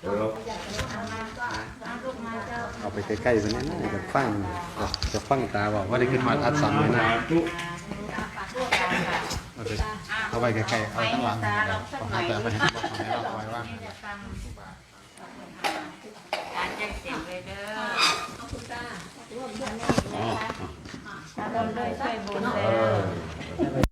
เดี๋ยวเราเอามาก็เอาลูกมาเจ้าเอาไปใกล้ๆไปนี่นะจะฟังจะฟังตาบอกว่าได้ขึ้นมาอัดสัมเลยนะเอาไปเอาไปใกล้ๆเอาข้างหลังเอาหาไปให้บอกให้เราคอยว่านี่จะฟังการแจ้งเสียงเลยเด้ออ๋อถ้าร่วมด้วยช่วยบุญเด้อสีเย็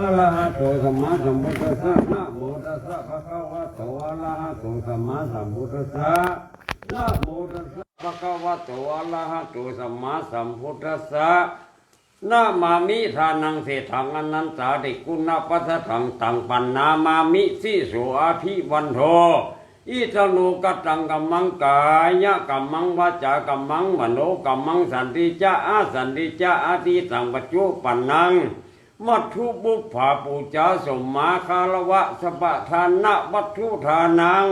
อะระหะโตสัมมาสัมพุทธัสสะนะโมตัสสะภะคะวะโตอะระหะโตสัมมาสัมพุทธัสสะนะโมตัสสะภะคะวะโตอะระหะโตสัมมาสัมพุทธัสสะนะมามิทานังเศรษฐังอนันตาติกุณปัสสถังตังปันนามามิสิโสอาภิวันโทอิตโนกัตังกัมมังกายะกัมมังวาจากัมมังมโนกัมมังสันติจะอาสันติจะอาทิตังปัจจุปันนัง มัทธุบุพภาปูจาสมมาคารวะสปะทานะวัตถุทานัง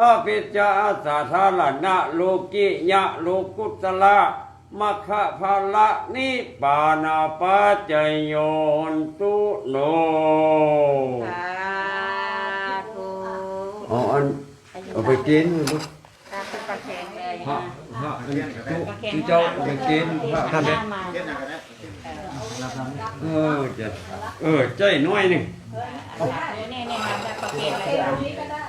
อาเปจจาอาสาธาลนะโลกิยะโลกุตละมัคคะภาละนิปปานาปัจจยโยนตุโนสาธุอ๋ออันเอาไปกินลูกตาเป็นประแข็งเลยพระนะพระอันนี้ที่เจ้าเอาไปกินพระท่านหเนี่น้ เออจะเออใจน้อยนี่นี่นี่มาแบบประเภทเลยตรงนี้ก็ได้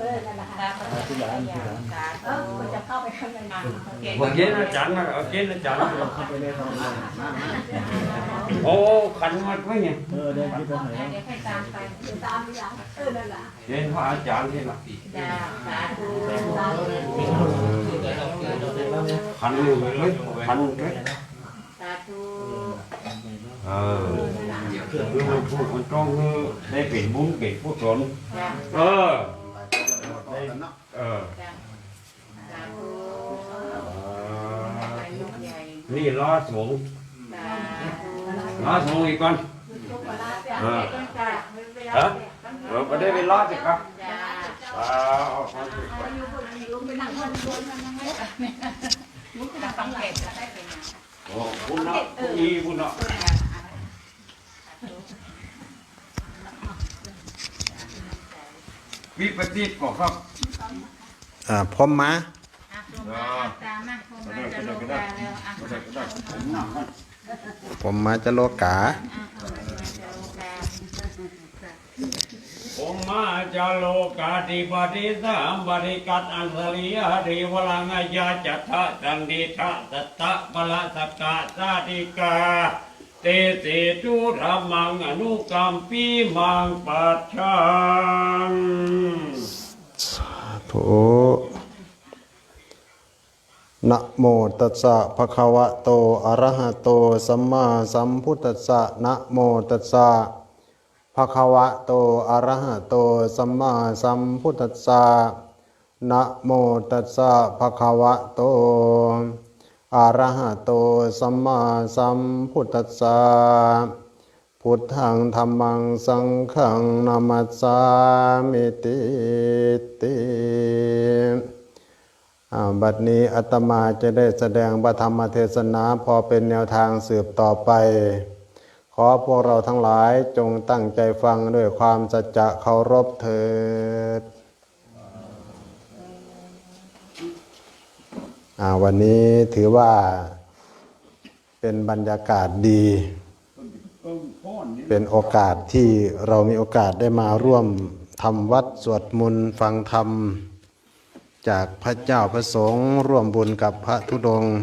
เออนั่นแหละค่ะตาประเภทอย่างสาธุมันจะเข้าไปข้างในมาประเภทพอกินอาจารย์นะเอากินอาจารย์โอ้ขันมาด้วยเนี่ยเดี๋ยวให้ตามไปตามอย่างเออนั่นแหละเห็นพระอาจารย์ที่ละจ้าสาธุขันเลยเลยขันเลย เออคือมันพูดมันต้องได้เป็นบุญเป็นผู้สนจ้าเออเออจ้าสาธุไปลูกใหญ่นี่ล้อสูงสาธุล้อสูงอีกก่อนเออต้นจ้าฮะเออก็ได้เป็นล้อสิครับจ้าเอาเอาเอาสิก่อนลุงไปนั่งคนคนมันยังไม่ได้ลุงไปนั่งฟังเทศน์ได้เป็นยังโอ้คุณเนาะคุณอีคุณเนาะ วิปฏิก็ครับอ่าพร้อมมาอะลงมาตามมาลงมาจะลงมาแล้วอะก็ได้ก็ได้ผมมมาจะโลกาผมมาจะโลกาติปฏิสัมบริกัตอังสลียติวลังยาจัตถะจันดิทะตัตตะปะละสกกะสาธิกา เตเตตุธรรมังอนุกรรมปีมังปัจฉังโถนะโมตัสสะภะคะวะโตอะระหะโตสัมมาสัมพุทธัสสะนะโมตัสสะภะคะวะโตอะระหะโตสัมมาสัมพุทธัสสะนะโมตัสสะภะคะวะโต อะระหะโตสัมมาสัมพุทธัสสะพุทธังธรรมังสังฆังนามัสสามิติติบัดนี้อาตมาจะได้แสดงพระธรรมเทศนาพอเป็นแนวทางสืบต่อไป ขอพวกเราทั้งหลายจงตั้งใจฟังด้วยความสัจจะเคารพเถิดอ่า วันนี้ถือว่าเป็นบรรยากาศดี เป็นโอกาสที่เรามีโอกาสได้มาร่วมทำวัดสวดมนต์ฟังธรรม จากพระเจ้าพระสงฆ์ร่วมบุญกับพระธุดงค์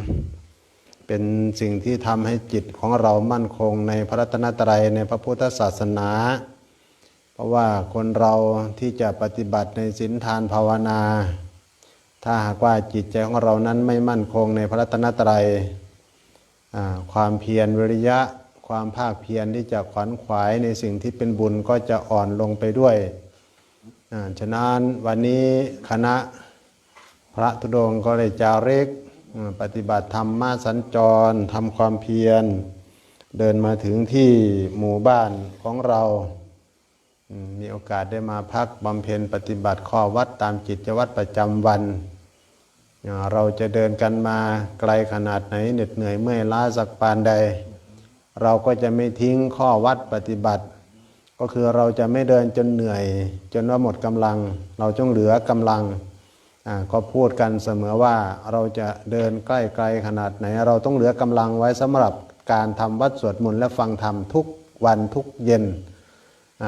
เป็นสิ่งที่ทำให้จิตของเรามั่นคงในพระรัตนตรัยในพระพุทธศาสนา เพราะว่าคนเราที่จะปฏิบัติในศีลทานภาวนา ถ้าหากว่าจิตใจของเรานั้นไม่มั่นคงในพระรัตนตรัยความเพียรวิริยะ ความภาคเพียรที่จะขวัญขวายในสิ่งที่เป็นบุญก็จะอ่อนลงไปด้วยฉะนั้นวันนี้คณะพระธุดงก็เลยจาริกปฏิบัติธรรมมาสัญจรทำความเพียร เดินมาถึงที่หมู่บ้านของเรา มีโอกาสได้มาพักบำเพ็ญปฏิบัติข้อวัดตามจิตวัตรประจำวัน เราจะเดินกันมาไกลขนาดไหนเหน็ดเหนื่อยเมื่อยล้าสักปานใด เราก็จะไม่ทิ้งข้อวัดปฏิบัติ ก็คือเราจะไม่เดินจนเหนื่อย จนว่าหมดกำลัง เราจงเหลือกำลังอ่าก็พูดกันเสมอว่าเราจะเดินใกล้ไกลขนาดไหน เราต้องเหลือกำลังไว้สำหรับการทำวัดสวดมนต์และฟังธรรมทุกวันทุกเย็น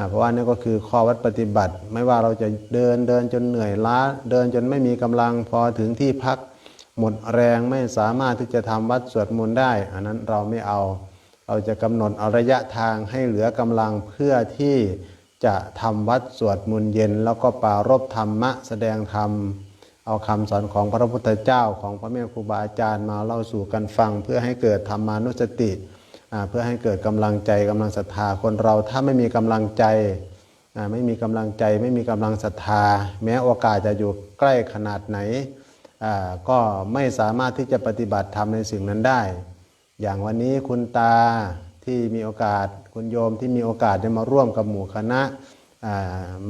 เพราะว่านี่ก็คือข้อวัดปฏิบัติ ไม่ว่าเราจะเดินเดินจนเหนื่อยล้า เดินจนไม่มีกำลังพอถึงที่พักหมดแรงไม่สามารถที่จะทำวัดสวดมนต์ได้ อันนั้นเราไม่เอา เราจะกำหนดเอาระยะทางให้เหลือกำลังเพื่อที่จะทำวัดสวดมนต์เย็น แล้วก็ปรารบธรรมะแสดงธรรมเอาคำสอนของพระพุทธเจ้าของพระแม่ครูบาอาจารย์มาเล่าสู่กันฟัง เพื่อให้เกิดธรรมานุสติ เพื่อให้เกิดกำลังใจกำลังศรัทธาคนเราถ้าไม่มีกำลังใจไม่มีกำลังใจไม่มีกำลังศรัทธา แม้โอกาสจะอยู่ใกล้ขนาดไหนก็ไม่สามารถที่จะปฏิบัติธรรมในสิ่งนั้นได้ อย่างวันนี้คุณตาที่มีโอกาสคุณโยมที่มีโอกาสได้มาร่วมกับหมู่คณะ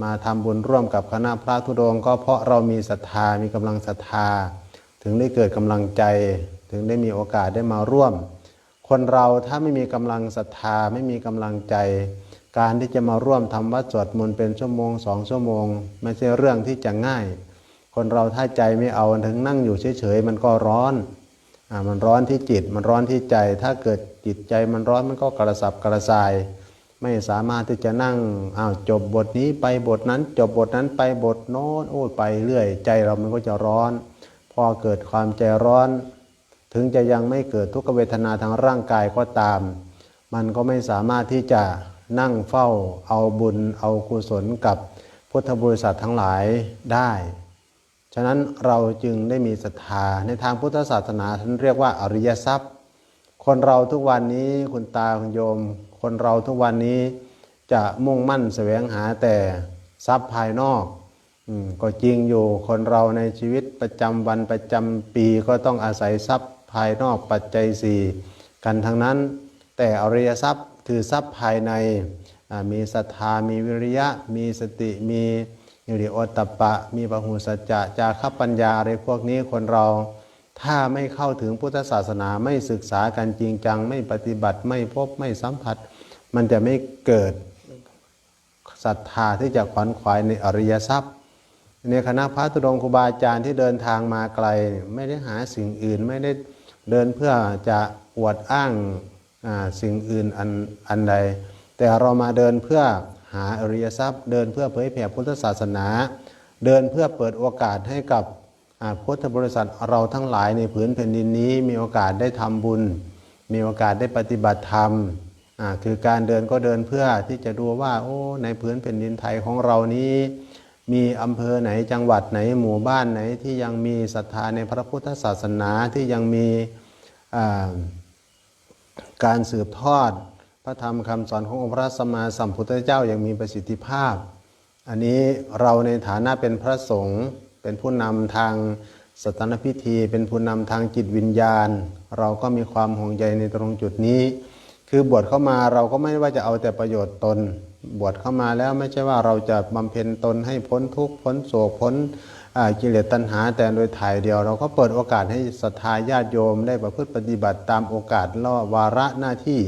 มาทำบุญร่วมกับคณะพระธุดงก็เพราะเรามีศรัทธามีกำลังศรัทธา ถึงได้เกิดกำลังใจ ถึงได้มีโอกาสได้มาร่วม คนเราถ้าไม่มีกำลังศรัทธาไม่มีกำลังใจ การที่จะมาร่วมทำวัดสวดมนต์เป็นชั่วโมงสองชั่วโมง ไม่ใช่เรื่องที่จะง่าย คนเราถ้าใจไม่เอาถึงนั่งอยู่เฉยๆมันก็ร้อนอ่ามันร้อนที่จิตมันร้อนที่ใจ ถ้าเกิดจิตใจมันร้อนมันก็กระสับกระส่าย ไม่สามารถที่จะนั่งอ้าวจบบทนี้ไปบทนั้น จบบทนั้นไปบทโน้นโอ้ไปเรื่อย ใจเรามันก็จะร้อน พอเกิดความใจร้อน ถึงจะยังไม่เกิดทุกขเวทนาทางร่างกายก็ตาม มันก็ไม่สามารถที่จะนั่งเฝ้าเอาบุญเอากุศลกับพุทธบริษัททั้งหลายได้ ฉะนั้นเราจึงได้มีศรัทธาในทางพุทธศาสนาท่านเรียกว่าอริยทรัพย์ คนเราทุกวันนี้คุณตาคุณโยม คนเราทุกวันนี้จะมุ่งมั่นแสวงหาแต่ทรัพย์ภายนอกอก็จริงอยู่คนเราในชีวิตประจำวันประจำปีก็ต้องอาศัยทรัพย์ ภายนอกปัจจัยสี่กันทั้งนั้น แต่อริยทรัพย์คือทรัพย์ภายในมีศรัทธามีวิริยะ มีสติมีฮิริโอตตปะ มีปหุสัจจะจาคปัญญาอะไรพวกนี้คนเรา ถ้าไม่เข้าถึงพุทธศาสนาไม่ศึกษากันจริงจัง ไม่ปฏิบัติไม่พบไม่สัมผัส มันจะไม่เกิดศรัทธาที่จะขวัญขวายในอริยทรัพย์ในคณะพระธุดงค์ครูบาอาจารย์ที่เดินทางมาไกล ไม่ได้หาสิ่งอื่นไม่ได้ เดินเพื่อจะอวดอ้างสิ่งอื่นอันอันใด แต่เรามาเดินเพื่อหาอริยทรัพย์ เดินเพื่อเผยแผ่พุทธศาสนา เดินเพื่อเปิดโอกาสให้กับพุทธบริษัทเราทั้งหลายในผืนแผ่นดินนี้มีโอกาสได้ทำบุญ มีโอกาสได้ปฏิบัติธรรมคือการเดินก็เดินเพื่อที่จะดูว่าโอ้ในผืนแผ่นดินไทยของเรานี้ มีอำเภอไหนจังหวัดไหนหมู่บ้านไหนที่ยังมีศรัทธาในพระพุทธศาสนาที่ยังมีการสืบทอด พระธรรมคำสอนขององค์พระสัมมาสัมพุทธเจ้าอย่างมีประสิทธิภาพ อันนี้เราในฐานะเป็นพระสงฆ์เป็นผู้นำทางสถานพิธี เป็นผู้นำทางจิตวิญญาณ เราก็มีความห่วงใยในตรงจุดนี้ คือบวชเข้ามาเราก็ไม่ว่าจะเอาแต่ประโยชน์ตน บวชเข้ามาแล้วไม่ใช่ว่าเราจะบำเพ็ญตนให้พ้นทุกข์พ้นโศกพ้นกิเลสตัณหา แต่โดยถ่ายเดียว เราก็เปิดโอกาสให้ศรัทธาญาติโยมได้ประพฤติปฏิบัติตามโอกาสและวาระหน้าที่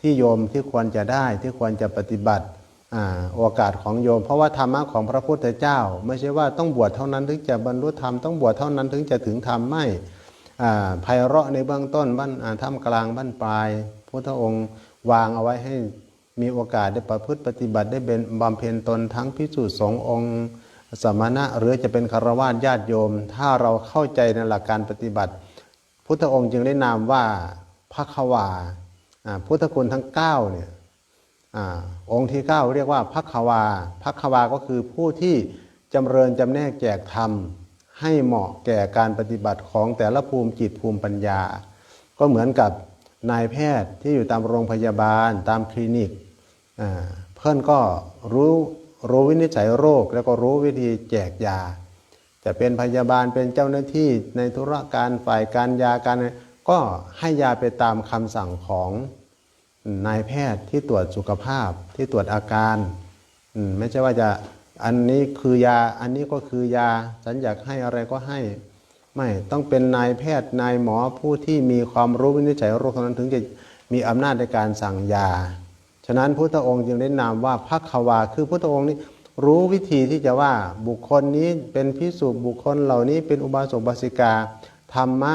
ที่โยมที่ควรจะได้ที่ควรจะปฏิบัติอโอกาสของโยม เพราะว่าธรรมะของพระพุทธเจ้า ไม่ใช่ว่าต้องบวชเท่านั้นถึงจะบรรลุธรรมต้องบวชเท่านั้นถึงจะถึงธรรมไม่อ่าไพเราะในเบื้องต้นบ้านท่ามกลางบ้านปลาย พุทธองค์วางเอาไว้ให้ มีโอกาสได้ประพฤติปฏิบัติได้เป็นบำเพ็ญตนทั้งพิสุสงฆ์องค์ สมณะหรือจะเป็นคารวะญาติโยม ถ้าเราเข้าใจในหลักการปฏิบัติ พุทธองค์จึงได้นามว่าพระขวาอ่าพุทธคุณทั้ง9เนี่ยอองค์ที่ 9 เรียกว่าพักวาพักวาก็คือผู้ที่จำเริญจำแนกแจกธรรม ให้เหมาะแก่การปฏิบัติของแต่ละภูมิจิตภูมิปัญญา ก็เหมือนกับนายแพทย์ที่อยู่ตามโรงพยาบาล ตามคลินิก เพื่อนก็รู้รู้วินิจฉัยโรคแล้วก็รู้วิธีแจกยา จะเป็นพยาบาลเป็นเจ้าหน้าที่ในธุรการฝ่ายการยาการก็ให้ยาไปตามคำสั่งของนายแพทย์ที่ตรวจสุขภาพที่ตรวจอาการไม่ใช่ว่าจะอันนี้คือยาอันนี้ก็คือยาฉันอยากให้อะไรก็ให้ ไม่ต้องเป็นนายแพทย์นายหมอผู้ที่มีความรู้วินิจฉัยโรคเท่านั้นถึงจะมีอำนาจในการสั่งยา ฉะนั้นพุทธองค์จึงได้นามว่าพักขวา คือพุทธองค์นี้รู้วิธีที่จะว่าบุคคลนี้เป็นพิสุบุคคลเหล่านี้เป็นอุบาสกบาสิกา ธรรมะ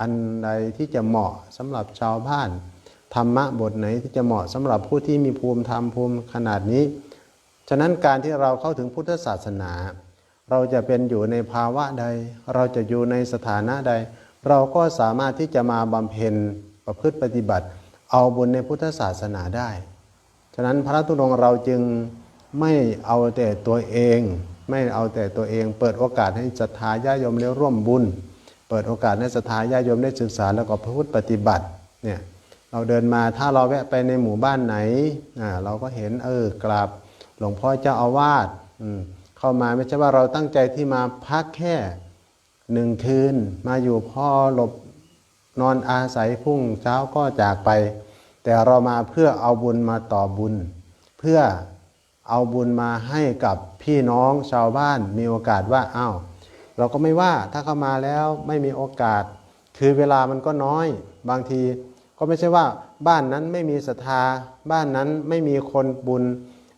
อันใดที่จะเหมาะสำหรับชาวบ้าน ธรรมะบทไหนที่จะเหมาะสำหรับผู้ที่มีภูมิธรรมภูมิขนาดนี้ ฉะนั้นการที่เราเข้าถึงพุทธศาสนา เราจะเป็นอยู่ในภาวะใด เราจะอยู่ในสถานะใด เราก็สามารถที่จะมาบำเพ็ญประพฤติปฏิบัติ เอาบุญในพุทธศาสนาได้ ฉะนั้นพระธุดงเราจึงไม่เอาแต่ตัวเอง ไม่เอาแต่ตัวเอง เปิดโอกาสให้ศรัทธาญาโยมได้ร่วมบุญ เปิดโอกาสให้ศรัทธาญาโยมได้ศึกษาแล้วก็ประพฤติปฏิบัติเนี่ยเราเดินมาถ้าเราแวะไปในหมู่บ้านไหนอ่าเราก็เห็นเออกราบหลวงพ่อเจ้าอาวาสเข้ามาไม่ใช่ว่าเราตั้งใจที่มาพักแค่หนึ่งคืน มาอยู่พ่อหลบ นอนอาศัยพุ่งเช้าก็จากไป แต่เรามาเพื่อเอาบุญมาต่อบุญ เพื่อเอาบุญมาให้กับพี่น้องชาวบ้านมีโอกาสว่าอ้าวเราก็ไม่ว่าถ้าเข้ามาแล้วไม่มีโอกาส คือเวลามันก็น้อย บางทีก็ไม่ใช่ว่าบ้านนั้นไม่มีศรัทธา บ้านนั้นไม่มีคนบุญ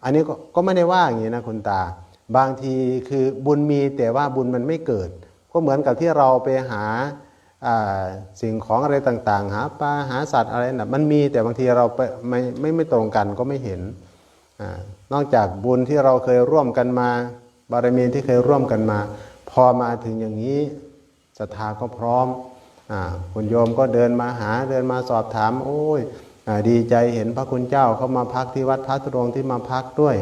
อันนี้ก็ก็ไม่ได้ว่าอย่างนี้นะคุณตา บางทีคือบุญมีแต่ว่าบุญมันไม่เกิด ก็เหมือนกับที่เราไปหา สิ่งของอะไรต่างๆ หาปลาหาสัตว์อะไรนะมันมีแต่บางทีเราไปไม่ไม่ไม่ตรงกันก็ไม่เห็นอนอกจากบุญที่เราเคยร่วมกันมา บารมีที่เคยร่วมกันมา พอมาถึงอย่างนี้ศรัทธาก็พร้อมอคุณโยมก็เดินมาหาเดินมาสอบถาม โอ้ยอดีใจเห็นพระคุณเจ้าเข้ามาพักที่วัดพระธุดงค์ที่มาพักด้วย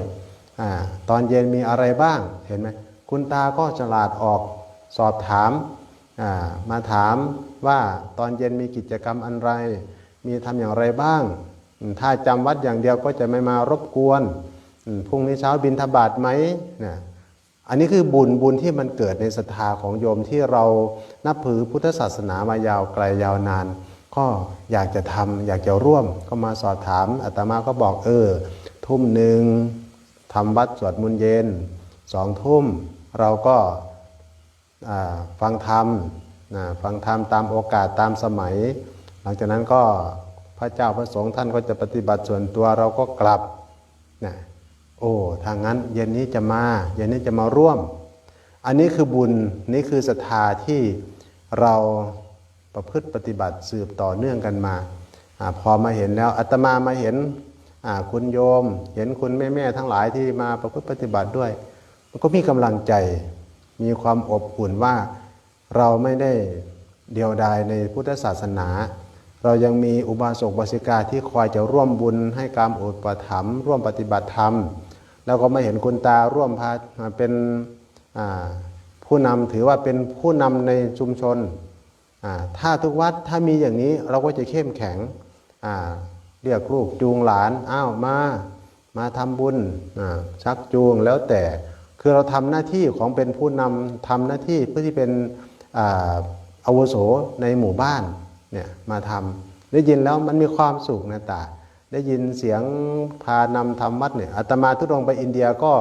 อตอนเย็นมีอะไรบ้างเห็นไหมคุณตาก็ฉลาดออกสอบถาม มาถามว่าตอนเย็นมีกิจกรรมอันไร มีทำอย่างไรบ้าง ถ้าจำวัดอย่างเดียวก็จะไม่มารบกวนพรุ่งนี้เช้าบินทบาทไหมนะอันนี้คือบุญบุญที่มันเกิดในศรัทธาของโยมที่เรานับถือพุทธศาสนามายาวไกลยาวนาน ก็อยากจะทำอยากจะร่วม ก็มาสอบถามอาตมาก็บอกเออ ทุ่มหนึ่งทำวัดสวดมนต์เย็นสองทุ่มเราก็ ฟังธรรมนะฟังธรรมตามโอกาสตามสมัย หลังจากนั้นก็พระเจ้าพระสงฆ์ท่านก็จะปฏิบัติส่วนตัวเราก็กลับนะโอ้ทางนั้นเย็นนี้จะมาเย็นนี้จะมาร่วม อันนี้คือบุญนี่คือศรัทธาที่เราประพฤติปฏิบัติสืบต่อเนื่องกันมาอพอมาเห็นแล้วอาตมามาเห็นคุณโยม เห็นคุณแม่ๆทั้งหลายที่มาประพฤติปฏิบัติด้วย มันก็มีกำลังใจ มีความอบอุ่นว่าเราไม่ได้เดียวดายในพุทธศาสนา เรายังมีอุบาสกบาสิกาที่คอยจะร่วมบุญให้การอุปถัมภ์ร่วมปฏิบัติธรรม แล้วก็มาเห็นคุณตาร่วมพาเป็นผู้นำถือว่าเป็นผู้นำในชุมชน ถ้าทุกวัดถ้ามีอย่างนี้เราก็จะเข้มแข็งเรียกลูกจูงหลานอ้าวมา มาทำบุญชักจูงแล้วแต่ คือเราทำหน้าที่ของเป็นผู้นำทำหน้าที่เพื่อที่เป็นอาวุโสในหมู่บ้านเนี่ยมาทำได้ยินแล้วมันมีความสุขนะตาได้ยินเสียงพานำทำวัดเนี่ยอาตมาทุดงไปอินเดียก็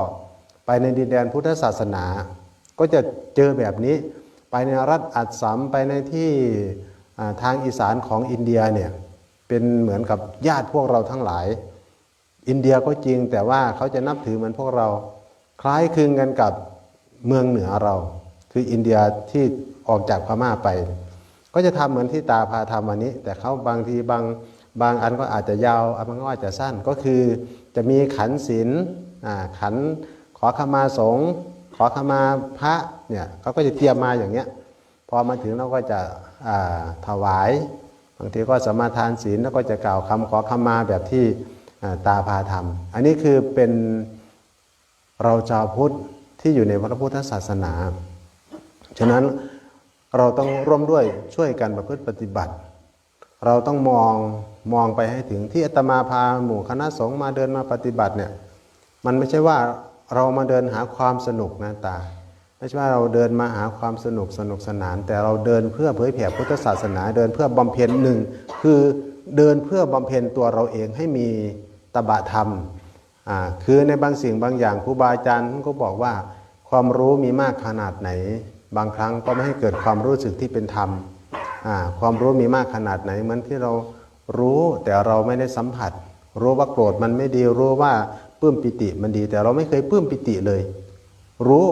ไปในดินแดนพุทธศาสนา ก็จะเจอแบบนี้ ไปในรัฐอัสสัมไปในที่ทางอีสานของอินเดียเนี่ยเป็นเหมือนกับญาติพวกเราทั้งหลาย อินเดียก็จริงแต่ว่าเขาจะนับถือเหมือนพวกเรา คล้ายคลึงกันกับเมืองเหนือเรา คืออินเดียที่ออกจากพม่าไป ก็จะทำเหมือนที่ตาพาทำวันนี้ แต่เขาบางทีบางบางอันก็อาจจะยาวบางก็อาจจะสั้นก็คือจะมีขันศีลอ่าขันขอขมาสงฆ์ขอขมาพระเนี่ยเขาก็จะเตรียมมาอย่างเงี้ยพอมาถึงเราก็จะอ่าถวาย บางทีก็สมาทานศีลแล้วก็จะกล่าวคำขอขมาแบบที่ตาพาทำอันนี้คือเป็น เราชาวพุทธที่อยู่ในพระพุทธศาสนา ฉะนั้นเราต้องร่วมด้วยช่วยกันประพฤติปฏิบัติ เราต้องมองมองไปให้ถึงที่อาตมาพาหมู่คณะสงฆ์มาเดินมาปฏิบัติเนี่ยมันไม่ใช่ว่าเรามาเดินหาความสนุกนะตา ไม่ใช่ว่าเราเดินมาหาความสนุกสนุกสนาน แต่เราเดินเพื่อเผยแผ่พุทธศาสนาเดินเพื่อบำเพ็ญหนึ่งคือเดินเพื่อบำเพ็ญตัวเราเองให้มีตบะธรรม คือในบางสิ่งบางอย่างครูบาอาจารย์ท่านก็บอกว่าความรู้มีมากขนาดไหน บางครั้งก็ไม่ให้เกิดความรู้สึกที่เป็นธรรมความรู้มีมากขนาดไหนเหมือนที่เรารู้แต่เราไม่ได้สัมผัส รู้ว่าโกรธมันไม่ดีรู้ว่าปลื้มปิติมันดี แต่เราไม่เคยปลื้มปิติเลย รู้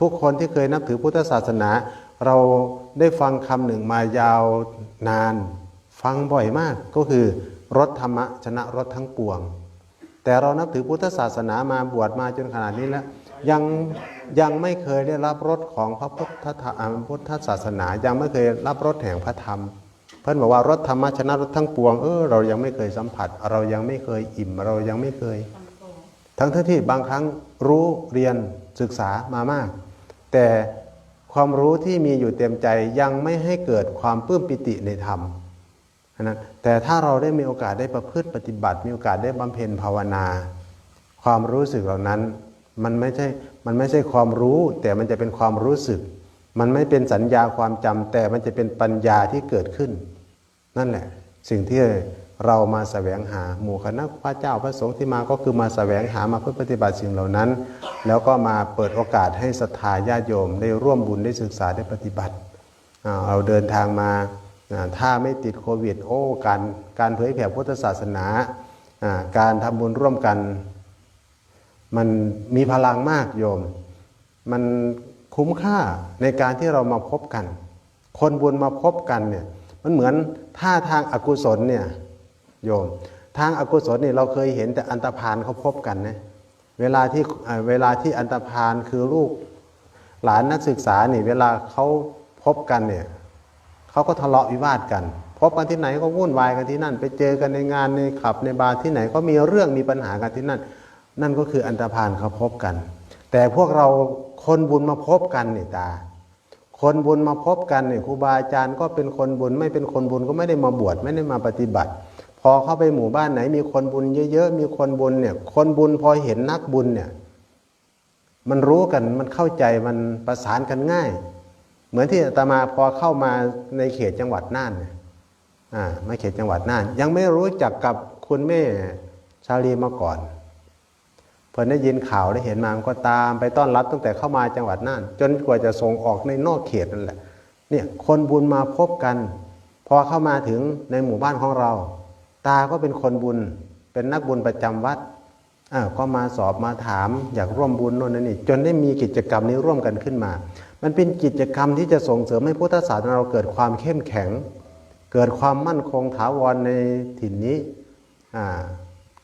ทุกคนที่เคยนับถือพุทธศาสนา เราได้ฟังคำหนึ่งมายาวนาน ฟังบ่อยมากก็คือรถธรรมะชนะรถทั้งปวง แต่เรานับถือพุทธศาสนามาบวชมาจนขนาดนี้แล้วยังยังไม่เคยได้รับรสของพระพุทธพุทธศาสนา ยังไม่เคยรับรสแห่งพระธรรม เพื่อนบอกว่ารถธรรมะชนะรถทั้งปวงเออเรายังไม่เคยสัมผัส เรายังไม่เคยอิ่ม เรายังไม่เคย ทั้งที่บางครั้งรู้เรียนศึกษามามาก แต่ความรู้ที่มีอยู่เต็มใจยังไม่ให้เกิดความปลื้มปิติในธรรม นะแต่ถ้าเราได้มีโอกาสได้ประพฤติปฏิบัติ มีโอกาสได้บำเพ็ญภาวนา ความรู้สึกเหล่านั้น มันไม่ใช่มันไม่ใช่ความรู้ แต่มันจะเป็นความรู้สึก มันไม่เป็นสัญญาความจำแต่มันจะเป็นปัญญาที่เกิดขึ้น นั่นแหละ สิ่งที่เรามาแสวงหาหมู่คณะพระเจ้าพระสงฆ์ที่มาก็คือมาแสวงหามาเพื่อปฏิบัติสิ่งเหล่านั้น แล้วก็มาเปิดโอกาสให้ศรัทธาญาติโยม ได้ร่วมบุญได้ศึกษาได้ปฏิบัติเราเดินทางมา ถ้าไม่ติดโควิด โอ้การการเผยแผ่พุทธศาสนา การทำบุญร่วมกัน มันมีพลังมากโยม มันคุ้มค่าในการที่เรามาพบกัน คนบุญมาพบกันเนี่ยมันเหมือนถ้าทางอากุศลเนี่ยโยม ทางอากุศลเนี่ยเราเคยเห็นแต่อันตรพานเขาพบกันนะเวลาที่เอ่อเวลาที่อันตรพานคือลูกหลานนักศึกษาเนี่ยเวลาเขาพบกันเนี่ย เขาก็ทะเลาะวิวาทกัน พบกันที่ไหนก็วุ่นวายกันที่นั่น ไปเจอกันในงานในขับในบาร์ที่ไหนก็มีเรื่องมีปัญหากันที่นั่น นั่นก็คืออันตรพานเขาพบกัน แต่พวกเราคนบุญมาพบกันนี่ตา คนบุญมาพบกันเนี่ยครูบาอาจารย์ก็เป็นคนบุญไม่เป็นคนบุญก็ไม่ได้มาบวชไม่ได้มาปฏิบัติ พอเข้าไปหมู่บ้านไหน มีคนบุญเยอะๆมีคนบุญเนี่ย คนบุญพอเห็นนักบุญเนี่ย มันรู้กันมันเข้าใจมันประสานกันง่าย เหมือนที่อาตมาพอเข้ามาในเขตจังหวัดน่านเนี่ยอ่าม่เขตจังหวัดน่าน ยังไม่รู้จักกับคุณแม่ชาลีมาก่อนพอได้ยินข่าวได้เห็นมามันก็ตามไปต้อนรับตั้งแต่เข้ามาจังหวัดน่าน จนกว่าจะส่งออกในนอกเขตนั่นแหละ เนี่ยคนบุญมาพบกัน พอเข้ามาถึงในหมู่บ้านของเรา ตาก็เป็นคนบุญ เป็นนักบุญประจำวัดอ่าก็มาสอบมาถามอยากร่วมบุญโน่นนั่นนี่จนได้มีกิจกรรมนี้ร่วมกันขึ้นมา มันเป็นกิจกรรมที่จะส่งเสริมให้พุทธศาสนาเราเกิดความเข้มแข็ง เกิดความมั่นคงถาวรในถิ่นนี้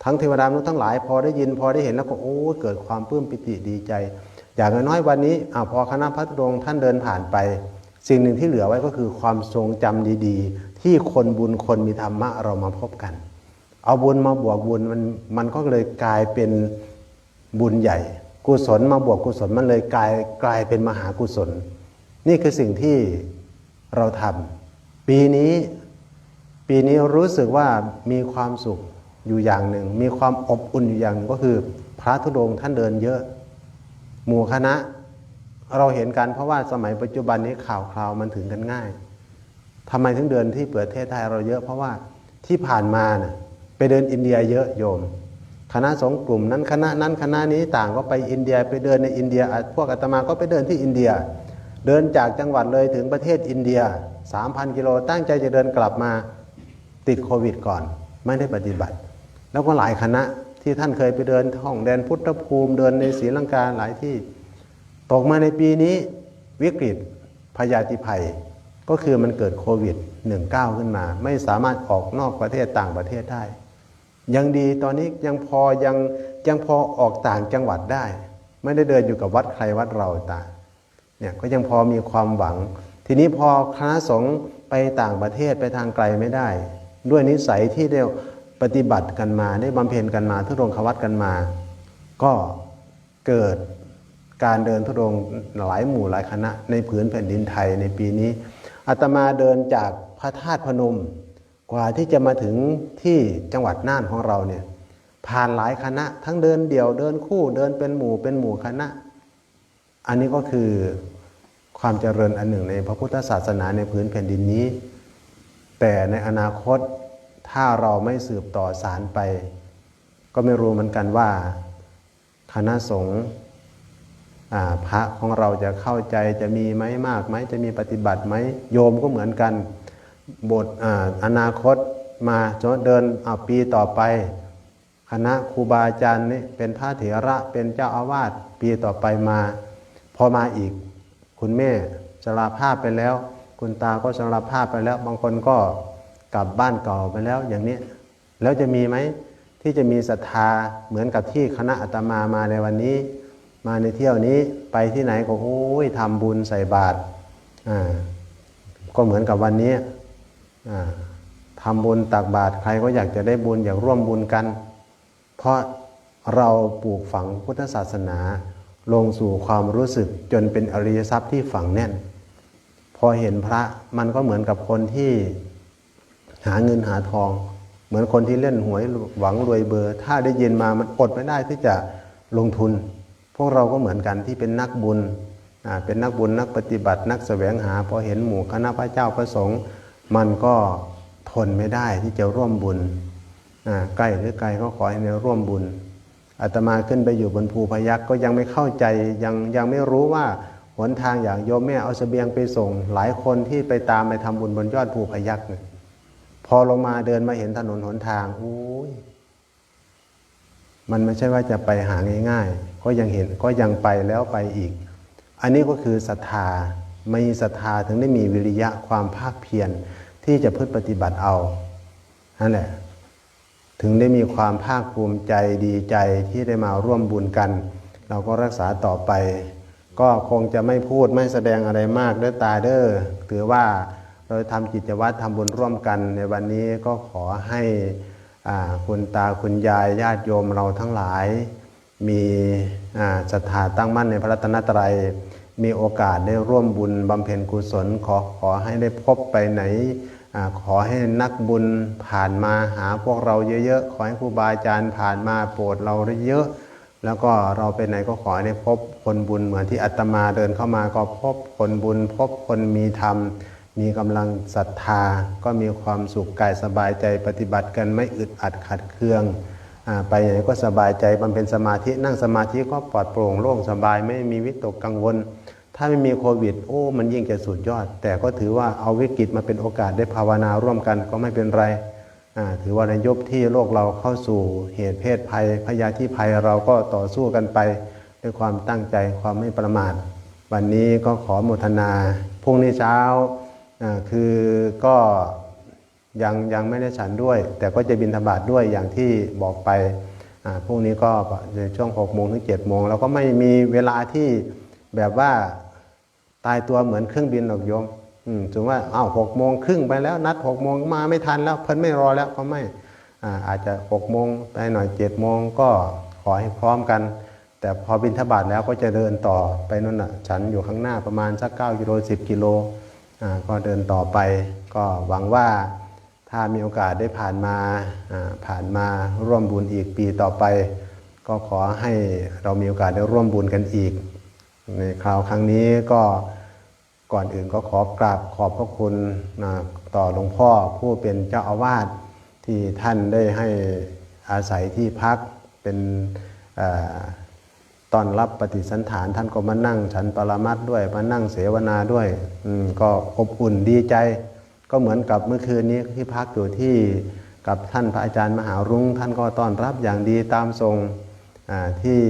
ทั้งเทวดามนุษย์ทั้งหลาย พอได้ยินพอได้เห็นแล้วก็โอ้เกิดความปลื้มปิติดีใจ อย่างน้อยวันนี้อพอคณะพระธุดงค์ท่านเดินผ่านไป สิ่งหนึ่งที่เหลือไว้ก็คือความทรงจำดีๆ ที่คนบุญคนมีธรรมะเรามาพบกัน เอาบุญมาบวกบุญมันมันก็เลยกลายเป็นบุญใหญ่ กุศลมาบวกกุศลมันเลยกลายกลายเป็นมหากุศล นี่คือสิ่งที่เราทำปีนี้ปีนี้รู้สึกว่ามีความสุขอยู่อย่างหนึ่ง มีความอบอุ่นอยู่อย่างหนึ่งก็คือ พระธุดงค์ท่านเดินเยอะ หมู่คณะเราเห็นกันเพราะว่าสมัยปัจจุบันนี้ข่าวคราวมันถึงกันง่ายทำไมถึงเดินที่ประเทศไทยเราเยอะเพราะว่าที่ผ่านมาเน่ะไปเดินอินเดียเยอะโยม คณะสองกลุ่มนั้นคณะนั้นคณะนี้ต่างก็ไปอินเดียไปเดินในอินเดีย พวกอาตมาก็ไปเดินที่อินเดีย เดินจากจังหวัดเลยถึงประเทศอินเดีย 3,000 กิโลตั้งใจจะเดินกลับมาติดโควิดก่อน ไม่ได้ปฏิบัติ แล้วก็หลายคณะที่ท่านเคยไปเดินท่องแดนพุทธภูมิเดินในศรีลังกาหลายที่ ตกมาในปีนี้วิกฤตพยาธิภัย ก็คือมันเกิดโควิด 19 ขึ้นมา ไม่สามารถออกนอกประเทศต่างประเทศได้ ยังดีตอนนี้ยังพอยังยังพอออกต่างจังหวัดได้ ไม่ได้เดินอยู่กับวัดใครวัดเราตาเนี่ยก็ยังพอมีความหวัง ทีนี้พอคณะสงฆ์ไปต่างประเทศไปทางไกลไม่ได้ ด้วยนิสัยที่ได้ปฏิบัติกันมาได้บำเพ็ญกันมาทุรงควัตกันมา ก็เกิดการเดินทุรงหลายหมู่หลายคณะในผืนแผ่นดินไทยในปีนี้อาตมาเดินจากพระธาตุพนม กว่าที่จะมาถึงที่จังหวัดน่านของเราเนี่ยผ่านหลายคณะ ทั้งเดินเดี่ยวเดินคู่เดินเป็นหมู่เป็นหมู่คณะ อันนี้ก็คือความเจริญอันหนึ่งในพระพุทธศาสนาในพื้นแผ่นดินนี้ แต่ในอนาคตถ้าเราไม่สืบต่อสารไป ก็ไม่รู้เหมือนกันว่า คณะสงฆ์พระของเราจะเข้าใจจะมีไหมมากไหมจะมีปฏิบัติไหมโยมก็เหมือนกัน บทออนาคตมาจนเดินเอาปีต่อไป คณะครูบาอาจารย์นี่เป็นพระเถระเป็นเจ้าอาวาสปีต่อไปมา พอมาอีก คุณแม่สลาภาพไปแล้ว คุณตาก็สลาภาพไปแล้ว บางคนก็กลับบ้านเก่าไปแล้วอย่างนี้แล้วจะมีไหมที่จะมีศรัทธาเหมือนกับที่คณะอาตมามาในวันนี้ มาในเที่ยวนี้ไปที่ไหนก็โอ้ยทำบุญใส่บาตรอ่าก็เหมือนกับวันนี้ ทำบุญตักบาตรใครก็อยากจะได้บุญอยากร่วมบุญกัน เพราะเราปลูกฝังพุทธศาสนา ลงสู่ความรู้สึกจนเป็นอริยทรัพย์ที่ฝังแน่น พอเห็นพระมันก็เหมือนกับคนที่หาเงินหาทอง เหมือนคนที่เล่นหวยหวังรวยเบอร์ ถ้าได้ยินมามันอดไม่ได้ที่จะลงทุน พวกเราก็เหมือนกันที่เป็นนักบุญเป็นนักบุญนักปฏิบัติ นักแสวงหาพอเห็นหมู่คณะพระเจ้าพระสงฆ์ มันก็ทนไม่ได้ที่จะร่วมบุญใกล้หรือไกลก็ขอให้ในร่วมบุญอาตมาขึ้นไปอยู่บนภูพยักก็ยังไม่เข้าใจยังยังไม่รู้ว่าหนทางอย่างโยมแม่เอาเสบียงไปส่ง หลายคนที่ไปตามไปทำบุญบนยอดภูพยักเนี่ยพอลงมาเดินมาเห็นถนนหนทางอุ้ยมันไม่ใช่ว่าจะไปหาง่ายๆก็ยังเห็นก็ยังไปแล้วไปอีก อันนี้ก็คือศรัทธาไม่ศรัทธาถึงได้มีวิริยะความภาคเพียร ที่จะพึ่งปฏิบัติเอานั่นแหละถึงได้มีความภาคภูมิใจดีใจที่ได้มาร่วมบุญกัน เราก็รักษาต่อไป ก็คงจะไม่พูดไม่แสดงอะไรมากเด้อตาเด้อถือว่าเราทำกิจวัตรทำบุญร่วมกันในวันนี้ก็ขอให้อคุณตาคุณยายญาติโยมเราทั้งหลาย มีศรัทธาตั้งมั่นในพระรัตนตรัย มีโอกาสได้ร่วมบุญบำเพ็ญกุศลขอขอให้ได้พบไปไหนอขอให้นักบุญผ่านมาหาพวกเราเยอะๆ ขอให้ครูบาอาจารย์ผ่านมาโปรดเราเยอะ แล้วก็เราไปไหนก็ขอให้ได้พบคนบุญเหมือนที่อาตมาเดินเข้ามาก็พบคนบุญ พบคนมีธรรม มีกำลังศรัทธา ก็มีความสุขกายสบายใจปฏิบัติกันไม่อึดอัดขัดเคืองอไปไหนก็สบายใจบำเพ็ญสมาธินั่งสมาธิก็ปลอดโปร่งโล่งสบายไม่มีวิตกกังวล ถ้าไม่มีโควิด โอ้ มันยิ่งจะสุดยอด แต่ก็ถือว่าเอาวิกฤตมาเป็นโอกาสได้ภาวนาร่วมกันก็ไม่เป็นไรถือว่าในยุคที่โลกเราเข้าสู่เหตุเพศภัยพยาธิภัยเราก็ต่อสู้กันไป ด้วยความตั้งใจความไม่ประมาท วันนี้ก็ขอโมทนาพรุ่งนี้เช้าคือก็ยังยังไม่ได้ฉันด้วย แต่ก็จะบินธบาตด้วยอย่างที่บอกไปพรุ่งนี้ก็ในช่วง6โมงถึง7โมงเราก็ไม่มีเวลาที่แบบว่า ตายตัวเหมือนเครื่องบินหรอกโยมอืมถึงว่าอ้าวหกโมงครึ่งไปแล้ว นัด6โมงมาไม่ทันแล้วเพิ่นไม่รอแล้วก็ไม่อาอาจจะ6โมงไปหน่อย7โมงก็ขอให้พร้อมกัน แต่พอบินทบาทแล้วก็จะเดินต่อไปนั่นน่ะฉันอยู่ข้างหน้าประมาณสัก9กิโล10กิโลอ่าก็เดินต่อไป ก็หวังว่าถ้ามีโอกาสได้ผ่านมาอ่าผ่านมาร่วมบุญอีกปีต่อไป ก็ขอให้เรามีโอกาสได้ร่วมบุญกันอีก ในคราวครั้งนี้ก็ก่อนอื่นก็ขอกราบขอบพระคุณนะต่อหลวงพ่อผู้เป็นเจ้าอาวาสที่ท่านได้ให้อาศัยที่พักเป็นอตอนรับปฏิสันฐานท่านก็มานั่งฉันปรมัตด้วยมานั่งเสวนาด้วยก็อบอุ่นดีใจ ก็เหมือนกับเมื่อคืนนี้ที่พักอยู่ที่กับท่านพระอาจารย์มหารุง้งท่านก็ต้อนรับอย่างดีตามทรง ที่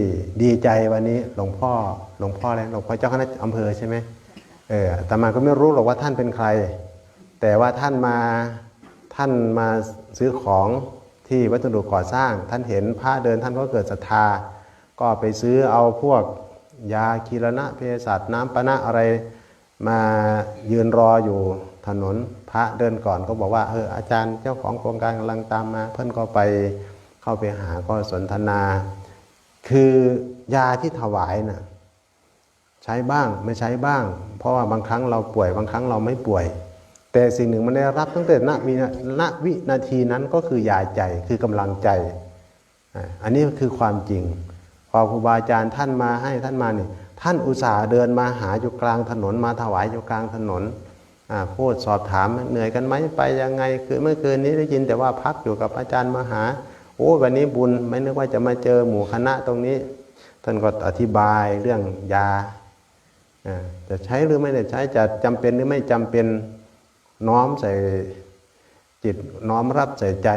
ดีใจวันนี้หลวงพ่อหลวงพ่ออะไรหลวงพ่อเจ้าคณะอำเภอใช่ไหมเออแต่มาก็ไม่รู้หรอกว่าท่านเป็นใคร แต่ว่าท่านมาท่านมาซื้อของที่วัสดุก่อสร้าง ท่านเห็นพระเดินท่านก็เกิดศรัทธา ก็ไปซื้อเอาพวกยาคีรณะเภสัชน้ำปะนะอะไรมายืนรออยู่ถนนพระเดินก่อนก็บอกว่าเอออาจารย์เจ้าของโครงการกำลังตามมา เพื่อนก็ไปเข้าไปหาก็สนทนา คือยาที่ถวายนะ่ะใช้บ้างไม่ใช้บ้าง เพราะว่าบางครั้งเราป่วยบางครั้งเราไม่ป่วย แต่สิ่งหนึ่งมันได้รับตั้งแต่ณวินาณวินาทีนั้นก็คือยาใจคือกำลังใจ อันนี้คือความจริงพอครูบาอาจารย์ท่านมาให้ท่านมาเนี่ยท่านอุตส่าห์เดินมาหาอยู่กลางถนนมาถวายอยู่กลางถนนพูดสอบถามเหนื่อยกันไหมไปยังไง คือเมื่อคืนนี้ได้ยินแต่ว่าพักอยู่กับอาจารย์มาหา โอ้วันนี้บุญไม่นึกว่าจะมาเจอหมู่คณะตรงนี้ ท่านก็อธิบายเรื่องยาจะใช้หรือไม่ได้ใช้จะจำเป็นหรือไม่จำเป็นน้อมใส่จิตน้อมรับใส่ใจ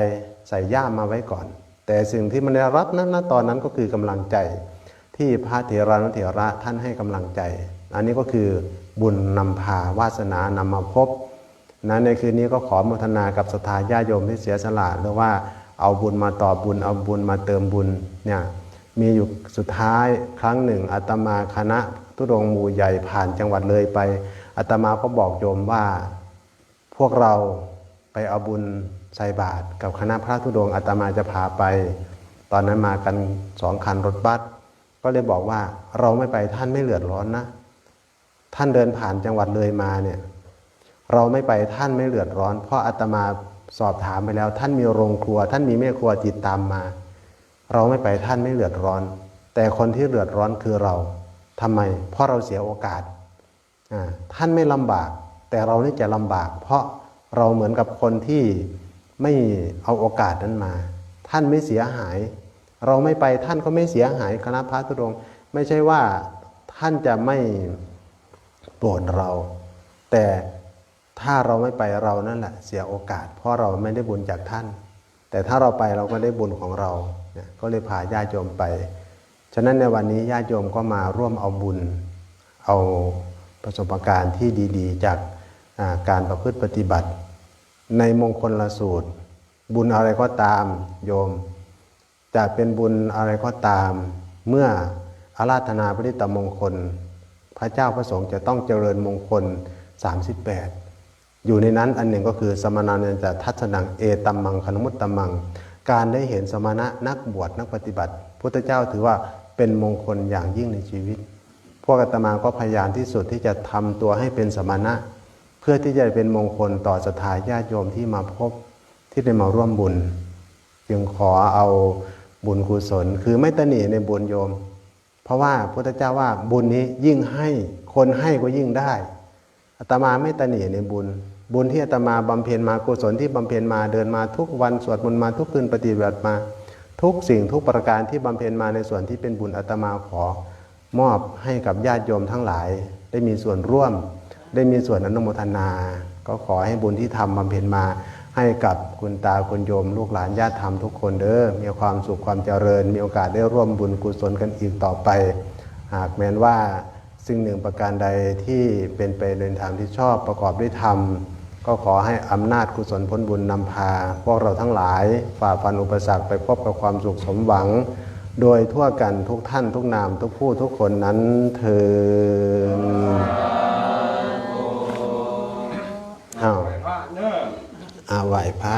ใส่ย่ามมาไว้ก่อน แต่สิ่งที่มันได้รับนั้นตอนนั้นก็คือกำลังใจ ที่พระเถรานุเถระท่านให้กำลังใจ อันนี้ก็คือบุญนำพาวาสนานำมาพบนะในคืนนี้ก็ขอมทนากับศรัทธาญาโยมที่เสียสละหรือว่า เอาบุญมาต่อบุญ เอาบุญมาเติมบุญเนี่ยมีอยู่สุดท้ายครั้งหนึ่งอาตมาคณะทุดงหมู่ใหญ่ผ่านจังหวัดเลยไปอาตมาก็บอกโยมว่า พวกเราไปเอาบุญใส่บาตรกับคณะพระธุดงอาตมาจะพาไป ตอนนั้นมากันสองคันรถบัสก็เลยบอกว่าเราไม่ไปท่านไม่เลือดร้อนนะ ท่านเดินผ่านจังหวัดเลยมาเนี่ยเราไม่ไปท่านไม่เลือดร้อน เพราะอาตมา สอบถามไปแล้ว ท่านมีโรงครัว ท่านมีแม่ครัวติดตามมา เราไม่ไปท่านไม่เลือดร้อน แต่คนที่เลือดร้อนคือเราทำไม เพราะเราเสียโอกาส ท่านไม่ลำบาก แต่เรานี่จะลำบาก เพราะเราเหมือนกับคนที่ไม่เอาโอกาสนั้นมา ท่านไม่เสียหาย เราไม่ไปท่านก็ไม่เสียหายคณะพระธุดงไม่ใช่ว่าท่านจะไม่โปรดเรา แต่ ถ้าเราไม่ไปเรานั่นแหละเสียโอกาส เพราะเราไม่ได้บุญจากท่าน แต่ถ้าเราไปเราก็ได้บุญของเราเนี่ยก็เลยพาญาติโยมไป ฉะนั้นในวันนี้ญาติโยมก็มาร่วมเอาบุญ เอาประสบการณ์ที่ดีๆ จากการประพฤติปฏิบัติ ในมงคลละสูตร บุญอะไรก็ตามโยม จะเป็นบุญอะไรก็ตาม เมื่ออาราธนาพระฤตมงคล พระเจ้าพระสงฆ์จะต้องเจริญมงคล 38 อยู่ในนั้นอันหนึ่งก็คือสมณาเนจะทัศนังเอตัมมังคณมุตตัมมัง การได้เห็นสมณะนักบวชนักปฏิบัติ พุทธเจ้าถือว่าเป็นมงคลอย่างยิ่งในชีวิต พวกอาตมาก็พยายามที่สุดที่จะทำตัวให้เป็นสมณะ เพื่อที่จะเป็นมงคลต่อสถาญาติโยมที่มาพบที่ได้มาร่วมบุญ จึงขอเอาบุญกุศล คือไม่ตะหนีในบุญโยม เพราะว่าพุทธเจ้าว่าบุญนี้ยิ่งให้คนให้ก็ยิ่งได้ อาตมาไม่ตนีในบุญ บุญที่อาตมาบำเพ็ญมากุศลที่บำเพ็ญมาเดินมาทุกวันสวดมนต์มาทุกคืนปฏิบัติมา ทุกสิ่งทุกประการที่บำเพ็ญมาในส่วนที่เป็นบุญอาตมาขอ มอบให้กับญาติโยมทั้งหลาย ได้มีส่วนร่วม ได้มีส่วนอนุโมทนา ก็ขอให้บุญที่ทำบำเพ็ญมาให้กับคุณตาคุณโยม ลูกหลานญาติธรรมทุกคนเด้อมีความสุขความเจริญ มีโอกาสได้ร่วมบุญกุศลกันอีกต่อไป หากแม้นว่า สิ่งหนึ่งประการใดที่เป็นไปในทางที่ชอบประกอบด้วยธรรม ก็ขอให้อำนาจกุศลพ้นบุญนำพา พวกเราทั้งหลายฝ่าฟันอุปสรรคไปพบกับความสุขสมหวัง โดยทั่วกันทุกท่านทุกนามทุกผู้ทุกคนนั้นเทินอ้าวพระเด้ออาไหวพระ